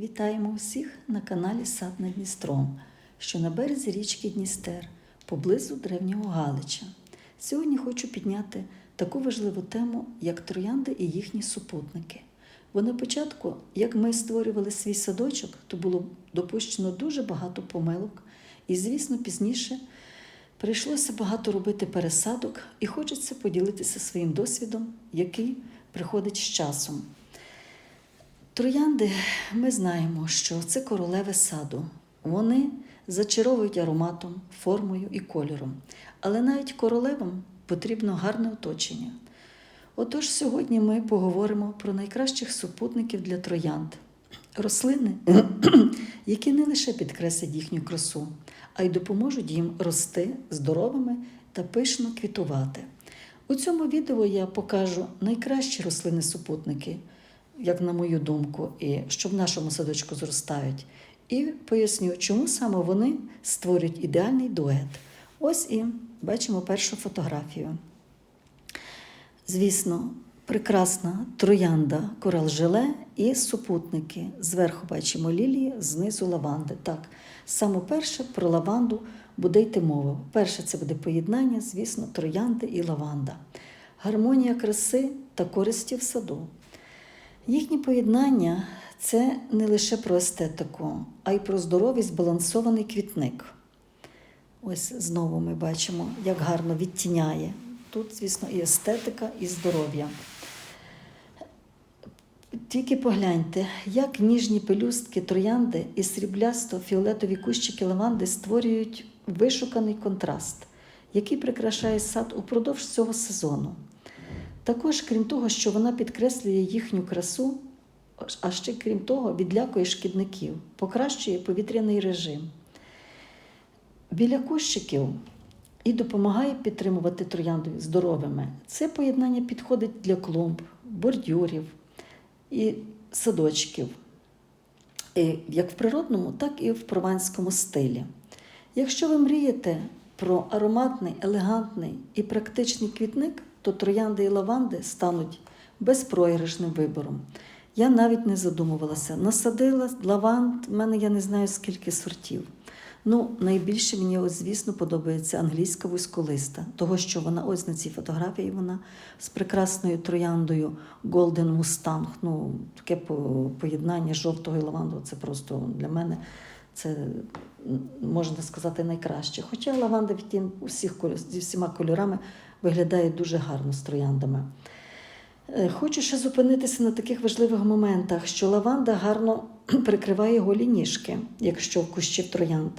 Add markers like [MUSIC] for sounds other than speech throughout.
Вітаємо усіх на каналі Сад над Дністром, що на березі річки Дністер, поблизу древнього Галича. Сьогодні хочу підняти таку важливу тему, як троянди і їхні супутники. Бо на початку, як ми створювали свій садочок, то було допущено дуже багато помилок, і, звісно, пізніше прийшлося багато робити пересадок, і хочеться поділитися своїм досвідом, який приходить з часом. Троянди ми знаємо, що це королеви саду. Вони зачаровують ароматом, формою і кольором. Але навіть королевам потрібно гарне оточення. Отож, сьогодні ми поговоримо про найкращих супутників для троянд. Рослини, [CLEARS THROAT] які не лише підкреслять їхню красу, а й допоможуть їм рости здоровими та пишно квітувати. У цьому відео я покажу найкращі рослини-супутники, як на мою думку, і що в нашому садочку зростають. І поясню, чому саме вони створюють ідеальний дует. Ось і бачимо першу фотографію. Звісно, прекрасна троянда корал желе і супутники. Зверху бачимо лілії, знизу лаванди. Так, саме перше про лаванду буде йти мова. Перше це буде поєднання, звісно, троянди і лаванда. Гармонія краси та користі в саду. Їхнє поєднання це не лише про естетику, а й про здоровий збалансований квітник. Ось знову ми бачимо, як гарно відтіняє. Тут, звісно, і естетика, і здоров'я. Тільки погляньте, як ніжні пелюстки троянди і сріблясто-фіолетові кущики лаванди створюють вишуканий контраст, який прикрашає сад упродовж цього сезону. Також, крім того, що вона підкреслює їхню красу, а ще крім того, відлякує шкідників, покращує повітряний режим. Біля кущиків і допомагає підтримувати троянди здоровими. Це поєднання підходить для клумб, бордюрів і садочків, як в природному, так і в прованському стилі. Якщо ви мрієте про ароматний, елегантний і практичний квітник, то троянди і лаванди стануть безпроіграшним вибором. Я навіть не задумувалася. Насадила лаванд, в мене я не знаю скільки сортів. Ну, найбільше мені, ось, звісно, подобається англійська вузьколиста, того, що вона ось на цій фотографії вона з прекрасною трояндою Golden Mustang. Ну, таке поєднання жовтого і лаванду. Це просто для мене це можна сказати найкраще. Хоча лаванда відтін усіх зі всіма кольорами виглядає дуже гарно з трояндами. Е, Хочу ще зупинитися на таких важливих моментах, що лаванда гарно [CLEARS THROAT] прикриває голі ніжки, якщо в кущів троянд.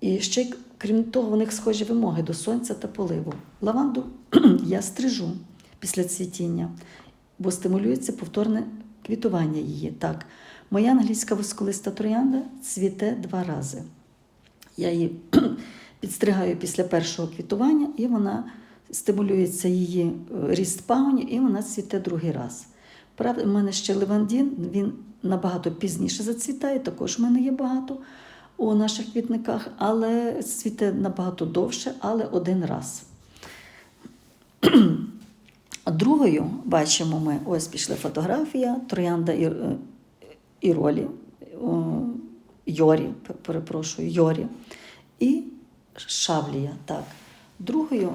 І ще, крім того, у них схожі вимоги до сонця та поливу. Лаванду [CLEARS THROAT] я стрижу після цвітіння, бо стимулюється повторне квітування її. Так, моя англійська восколиста троянда цвіте два рази. Я її [CLEARS THROAT] підстригаю після першого квітування, і вона стимулюється її е, ріст пагоні, і вона цвіте другий раз. Правда, в мене ще левандін, він набагато пізніше зацвітає, також в мене є багато у наших квітниках, але цвіте набагато довше, але один раз. [CLEARS THROAT] Другою бачимо ми, ось пішла фотографія, троянда і, е, і ролі, Йорі, перепрошую, Йорі, і Шавлія. Так. Другою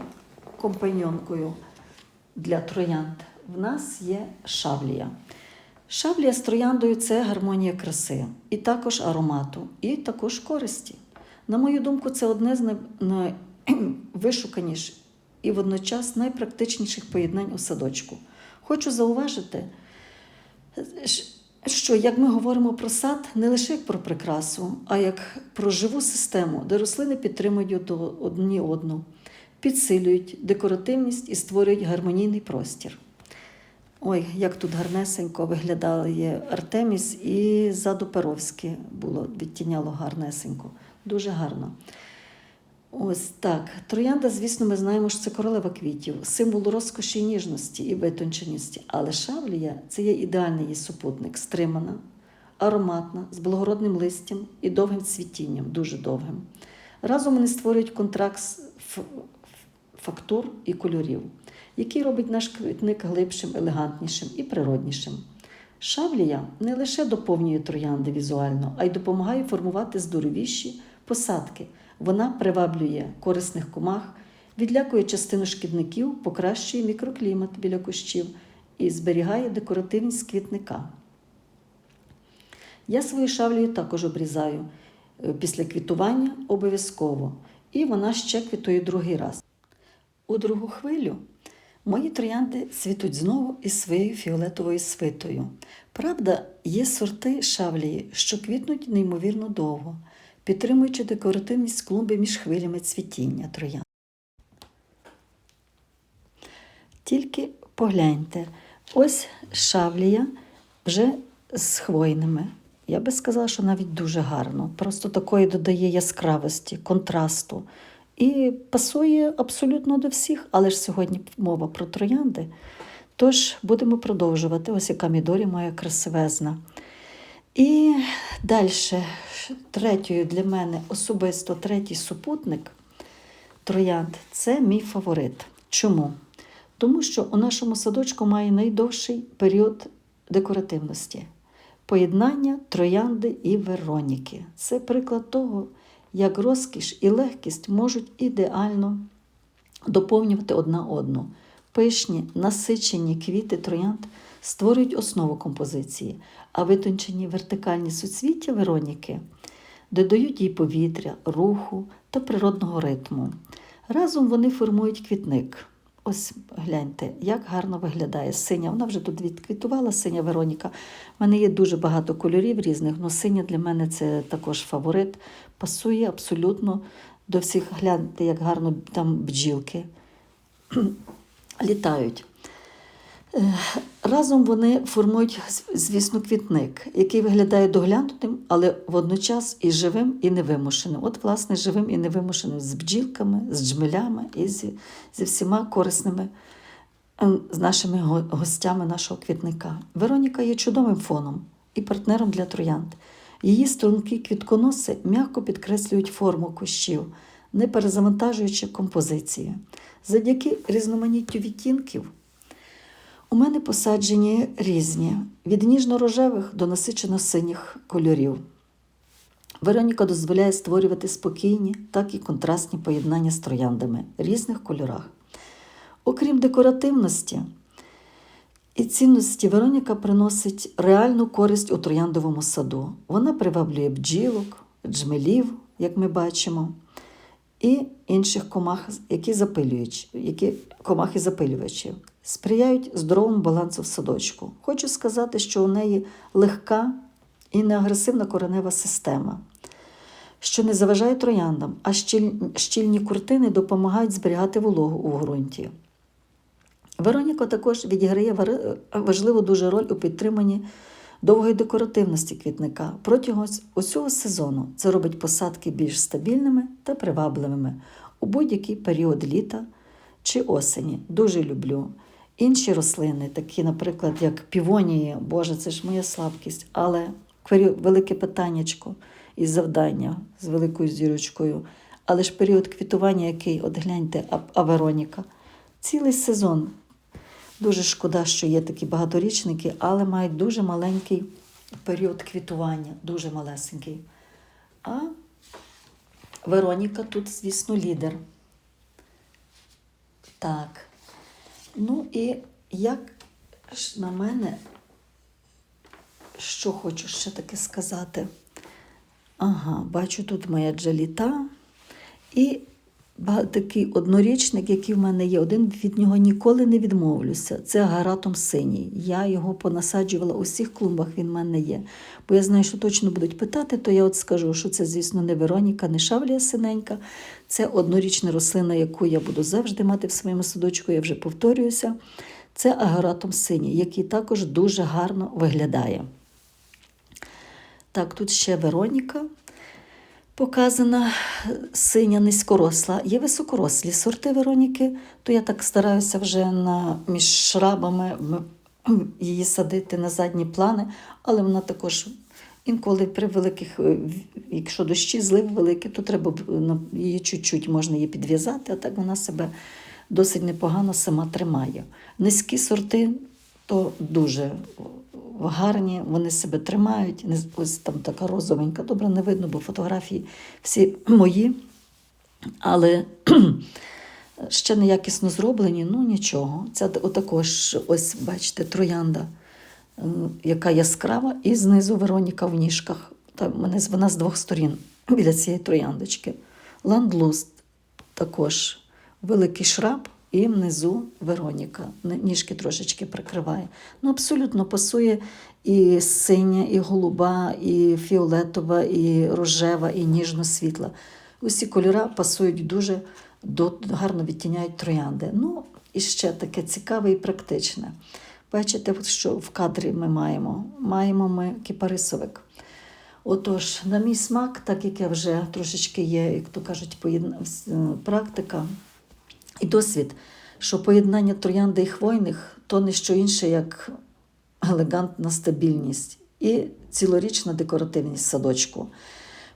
компаньонкою для троянд в нас є шавлія. Шавлія з трояндою це гармонія краси, і також аромату, і також користі. На мою думку, це одне з най- найвишуканіших і водночас найпрактичніших поєднань у садочку. Хочу зауважити, що як ми говоримо про сад, не лише як про прикрасу, а як про живу систему, де рослини підтримують одні одну, підсилюють декоративність і створюють гармонійний простір. Ой, як тут гарнесенько виглядає Артеміс і ззаду Перовське було, відтіняло гарнесенько. Дуже гарно. Ось так. Троянда, звісно, ми знаємо, що це королева квітів, символ розкоші ніжності і витонченості. Але шавлія це є ідеальний її супутник, стримана, ароматна, з благородним листям і довгим цвітінням, дуже довгим. Разом вони створюють контракт фактур і кольорів, який робить наш квітник глибшим, елегантнішим і природнішим. Шавлія не лише доповнює троянди візуально, а й допомагає формувати здоровіші посадки. Вона приваблює корисних комах, відлякує частину шкідників, покращує мікроклімат біля кущів і зберігає декоративність квітника. Я свою шавлію також обрізаю е, після квітування обов'язково, і вона ще квітує другий раз. У другу хвилю мої троянди цвітуть знову із своєю фіолетовою свитою. Правда, є сорти шавлії, що квітнуть неймовірно довго, підтримуючи декоративність клумби між хвилями цвітіння троянд. Тільки погляньте, ось шавлія вже з хвойними. Я би сказала, що навіть дуже гарно. Просто такої додає яскравості, контрасту. І пасує абсолютно до всіх, але ж сьогодні мова про троянди. Тож будемо продовжувати. Ось яка мідорі моя красивезна. І далі, третьою для мене особисто третій супутник троянд це мій фаворит. Чому? Тому що у нашому садочку має найдовший період декоративності поєднання троянди і Вероніки. Це приклад того, як розкіш і легкість можуть ідеально доповнювати одна одну. Пишні, насичені квіти троянд створюють основу композиції, а витончені вертикальні суцвіття Вероніки додають їй повітря, руху та природного ритму. Разом вони формують квітник. Ось гляньте, як гарно виглядає синя. Вона вже тут відквітувала синя Вероніка. У мене є дуже багато кольорів різних, але синя для мене це також фаворит. Пасує абсолютно до всіх. Гляньте, як гарно там бджілки [CLEARS THROAT] літають. Е, Разом вони формують, звісно, квітник, який виглядає доглянутим, але водночас і живим, і невимушеним. От, власне, живим і невимушеним з бджілками, з джмелями і зі, зі всіма корисними е, з нашими гостями нашого квітника. Вероніка є чудовим фоном і партнером для троянд. Її струнки квітконоси м'яко підкреслюють форму кущів, не перезавантажуючи композиції. Завдяки різноманіттю відтінків. У мене посаджені різні, від ніжно-рожевих до насичено-синіх кольорів. Вероніка дозволяє створювати спокійні, так і контрастні поєднання з трояндами різних кольорах. Окрім декоративності і цінності, Вероніка приносить реальну користь у трояндовому саду. Вона приваблює бджілок, джмелів, як ми бачимо, і інших комах, які запилюють, які комахи запилювачі, сприяють здоровому балансу в садочку. Хочу сказати, що у неї легка і неагресивна коренева система, що не заважає трояндам, а щіль- щільні куртини допомагають зберігати вологу у ґрунті. Вероніка також відіграє важливу дуже роль у підтриманні довгої декоративності квітника протягом усього сезону. Це робить посадки більш стабільними та привабливими у будь-який період літа чи осені. Дуже люблю. Інші рослини, такі, наприклад, як півонії, Боже, це ж моя слабкість, але велике питаннячко і завдання з великою зірочкою. Але ж період квітування, який, от гляньте, а, а Вероніка, цілий сезон. Дуже шкода, що є такі багаторічники, але мають дуже маленький період квітування, дуже малесенький. А Вероніка тут, звісно, лідер. Так. Ну і як ж на мене, що хочу ще таки сказати? Ага, бачу тут моя джаліта. І такий однорічник, який в мене є, один від нього ніколи не відмовлюся. Це агаратом синій. Я його понасаджувала у всіх клумбах, він в мене є. Бо я знаю, що точно будуть питати, то я от скажу, що це, звісно, не Вероніка, не шавлія синенька. Це однорічна рослина, яку я буду завжди мати в своєму садочку, я вже повторююся. Це агаратом синій, який також дуже гарно виглядає. Так, тут ще Вероніка показана синя низькоросла. Є високорослі сорти Вероніки, то я так стараюся вже на, між шрабами її садити на задні плани, але вона також інколи при великих, е, якщо дощі, злив великі, то треба ну, її чуть-чуть можна її підв'язати, а так вона себе досить непогано сама тримає. Низькі сорти то дуже гарні, вони себе тримають. Ось там така розовенька. Добре, не видно, бо фотографії всі мої. Але [CLEARS THROAT] ще неякісно зроблені, ну нічого. Це отакож, ось бачите, троянда, яка яскрава, і знизу Вероніка в ніжках. Та мене вона з двох сторін біля цієї трояндочки. Ландлуст також великий шраб, і внизу Вероніка. Ніжки трошечки прикриває. Ну, абсолютно пасує і синя, і голуба, і фіолетова, і рожева, і ніжно-світла. Усі кольори пасують дуже до, гарно відтіняють троянди. Ну, і ще таке цікаве і практичне. Бачите, що в кадрі ми маємо? Маємо ми кипарисовик. Отож, на мій смак, так як я вже трошечки є, як то кажуть, практика і досвід, що поєднання троянди і хвойних то не що інше, як елегантна стабільність і цілорічна декоративність садочку.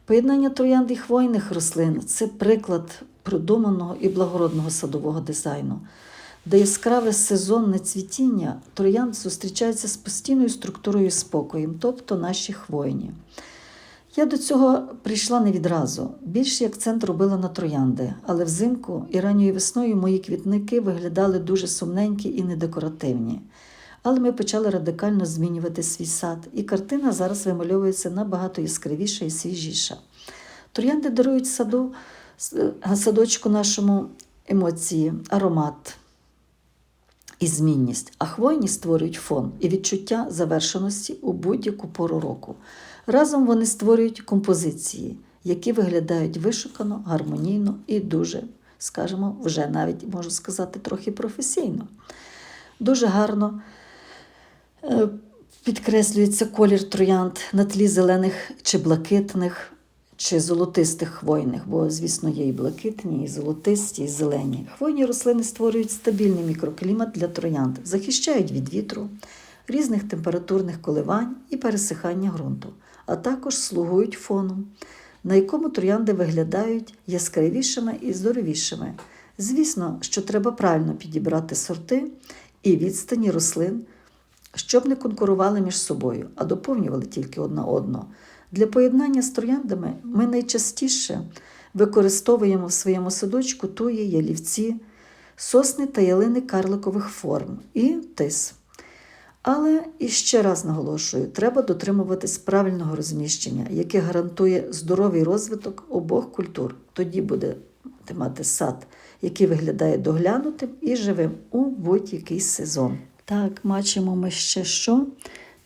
Поєднання троянд і хвойних рослин це приклад продуманого і благородного садового дизайну, де яскраве сезонне цвітіння троянд зустрічається з постійною структурою спокоєм, тобто наші хвойні. Я до цього прийшла не відразу. Більший акцент робила на троянди, але взимку і ранньою весною мої квітники виглядали дуже сумненькі і недекоративні. Але ми почали радикально змінювати свій сад, і картина зараз вимальовується набагато яскравіша і свіжіша. Троянди дарують саду, садочку нашому емоції, аромат і змінність, а хвойні створюють фон і відчуття завершеності у будь-яку пору року. Разом вони створюють композиції, які виглядають вишукано, гармонійно і дуже, скажімо, вже навіть можу сказати, трохи професійно. Дуже гарно е, підкреслюється колір троянд на тлі зелених чи блакитних, чи золотистих хвойних, бо, звісно, є і блакитні, і золотисті, і зелені. Хвойні рослини створюють стабільний мікроклімат для троянд, захищають від вітру, різних температурних коливань і пересихання ґрунту, а також слугують фоном, на якому троянди виглядають яскравішими і здоровішими. Звісно, що треба правильно підібрати сорти і відстані рослин, щоб не конкурували між собою, а доповнювали тільки одна одну. Для поєднання з трояндами ми найчастіше використовуємо в своєму садочку туї, ялівці, сосни та ялини карликових форм і тис. Але і ще раз наголошую, треба дотримуватись правильного розміщення, яке гарантує здоровий розвиток обох культур. Тоді буде мати сад, який виглядає доглянутим і живим у будь-який сезон. Так, бачимо ми ще що.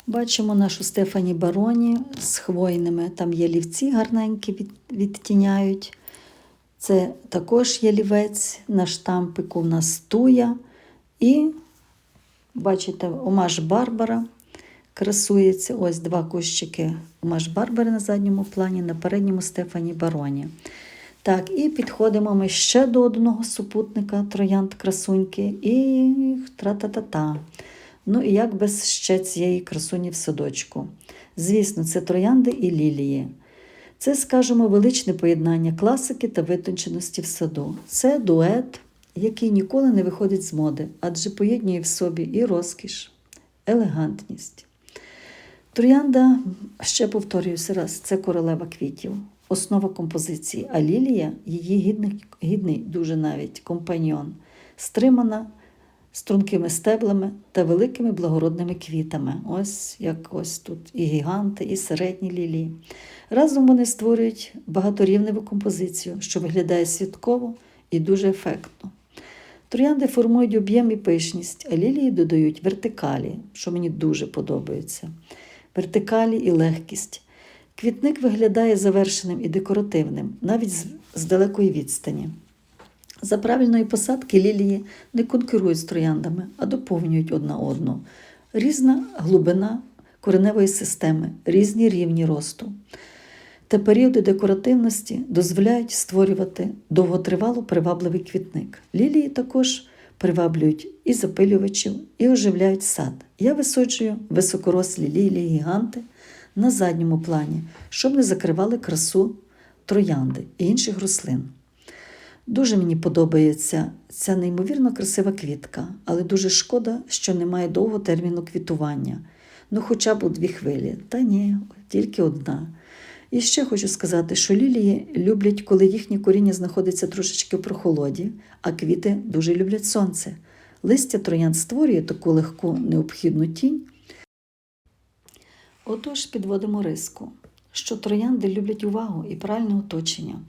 Бачимо нашу Стефані Бароні з хвойними. Там ялівці гарненькі від, відтіняють. Це також ялівець, на штампику в нас туя. І бачите, омаш Барбара красується. Ось два кущики омаш Барбари на задньому плані, на передньому Стефані Бароні. Так, і підходимо ми ще до одного супутника троянд красуньки і тра-та-та-та. Ну і як без ще цієї красуні в садочку. Звісно, це троянди і лілії. Це, скажімо, величне поєднання класики та витонченості в саду. Це дует, який ніколи не виходить з моди, адже поєднує в собі і розкіш, елегантність. Троянда, ще повторююся раз, це королева квітів, основа композиції, а лілія її гідний, гідний дуже навіть компаньйон, стримана стрункими стеблами та великими благородними квітами. Ось як ось тут і гіганти, і середні лілії. Разом вони створюють багаторівневу композицію, що виглядає святково і дуже ефектно. Троянди формують об'єм і пишність, а лілії додають вертикалі, що мені дуже подобається. Вертикалі і легкість. Квітник виглядає завершеним і декоративним, навіть з, далекої відстані. За правильної посадки лілії не конкурують з трояндами, а доповнюють одна одну. Різна глибина кореневої системи, різні рівні росту. Та періоди декоративності дозволяють створювати довготривало привабливий квітник. Лілії також приваблюють і запилювачів, і оживляють сад. Я висоджую високорослі лілії гіганти на задньому плані, щоб не закривали красу троянди і інших рослин. Дуже мені подобається ця неймовірно красива квітка, але дуже шкода, що немає довгого терміну квітування. Ну, хоча б у дві хвилі. Та ні, тільки одна. І ще хочу сказати, що лілії люблять, коли їхнє коріння знаходиться трошечки в прохолоді, а квіти дуже люблять сонце. Листя троянд створює таку легку необхідну тінь. Отож підводимо риску, що троянди люблять увагу і правильне оточення.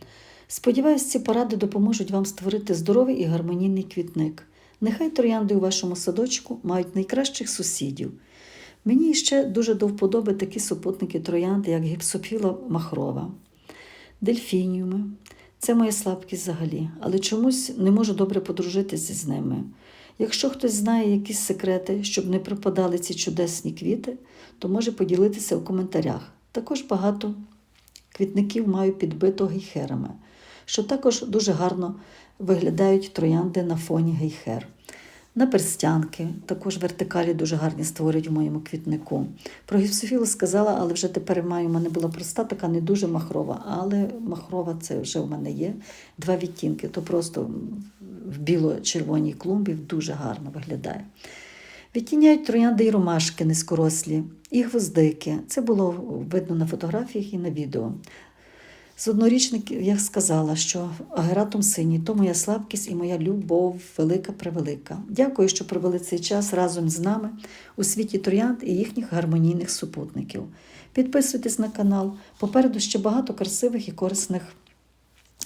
Сподіваюсь, ці поради допоможуть вам створити здоровий і гармонійний квітник. Нехай троянди у вашому садочку мають найкращих сусідів. Мені ще дуже до вподоби такі супутники троянди, як гіпсофіла махрова, дельфініуми. Це моя слабкість взагалі, але чомусь не можу добре подружитися з ними. Якщо хтось знає якісь секрети, щоб не пропадали ці чудесні квіти, то може поділитися у коментарях. Також багато квітників маю підбито гейхерами, що також дуже гарно виглядають троянди на фоні гейхер. На перстянки також вертикалі дуже гарні створюють в моєму квітнику. Про гіпсофілу сказала, але вже тепер маю. У мене була проста, така не дуже махрова, але махрова це вже в мене є. Два відтінки, то просто в біло-червоній клумбі дуже гарно виглядає. Відтіняють троянди і ромашки низькорослі, і гвоздики. Це було видно на фотографіях і на відео. З однорічників я сказала, що агератум синій то моя слабкість і моя любов велика превелика. Дякую, що провели цей час разом з нами у світі троянд і їхніх гармонійних супутників. Підписуйтесь на канал. Попереду ще багато красивих і корисних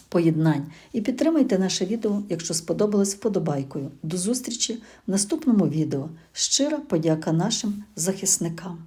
поєднань. І підтримайте наше відео, якщо сподобалось вподобайкою. До зустрічі в наступному відео. Щира подяка нашим захисникам.